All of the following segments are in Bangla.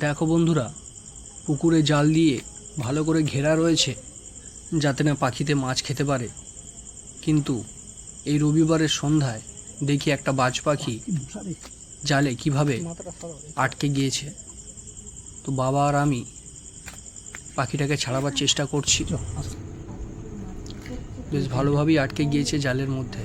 দেখো বন্ধুরা, পুকুরে জাল দিয়ে ভালো করে ঘেরা রয়েছে, যাতে না পাখিতে মাছ খেতে পারে। কিন্তু এই রবিবারের সন্ধ্যায় দেখি একটা বাজ পাখি জালে কীভাবে আটকে গিয়েছে। তো বাবা আর আমি পাখিটাকে ছাড়াবার চেষ্টা করছি। বেশ ভালোভাবেই আটকে গিয়েছে জালের মধ্যে।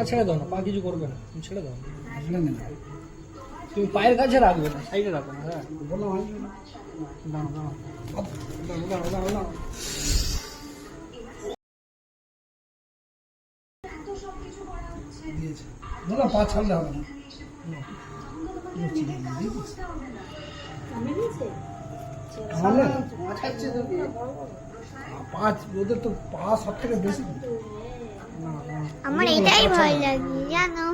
পা ছেড়ে দাও না পা কিছু করবে না তুমি ছেড়ে দাও। তুমি পায়ের কাছে রাখবে না সাইডে রাখো না হ্যাঁ। পা ছাড়লে হবে না। পাঁচ ওদের তো পা সব থেকে বেশি। না, না, আমার এটাই ভয় লাগে জানো?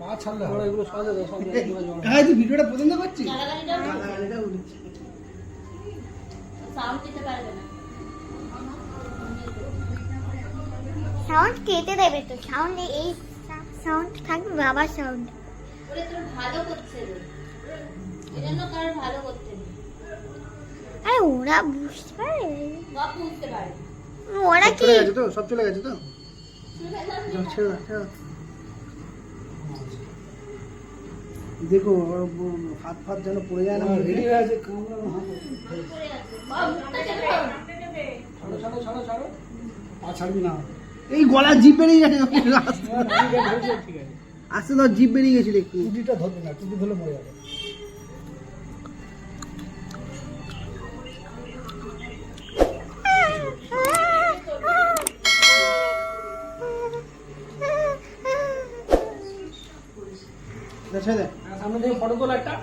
পা ছাড়লে তোমরা এগুলো সাজা দাও সব এগুলো জমা। হ্যাঁ তুই ভিডিওটা পছন্দ করছিস? সাউন্ড কেটে দেবে তো সাউন্ড এই সাউন্ড থাকবে বাবার সাউন্ড ওরে তোর ভালো করছে রে। এজন্য কারোর ভালো করতে আরে ওরা বুঝতে পারে। সব বুঝতে পারে। ওরা কি চলে গেছে তো? সব চলে গেছে তো? দেখো হাত ফাত যেন পড়ে যায় না রেডি হয়ে আছে ছাড়ো পা ছাড়বি না। এই গলা জিপ বেরিয়ে গেছে আছে আস্তে ধর জিপ বেরিয়ে গেছিল একটু। টুটিটা ধরবে না টুটি ধরলে মরে যাবে। সামনে থেকে ফটো তোলা একটা।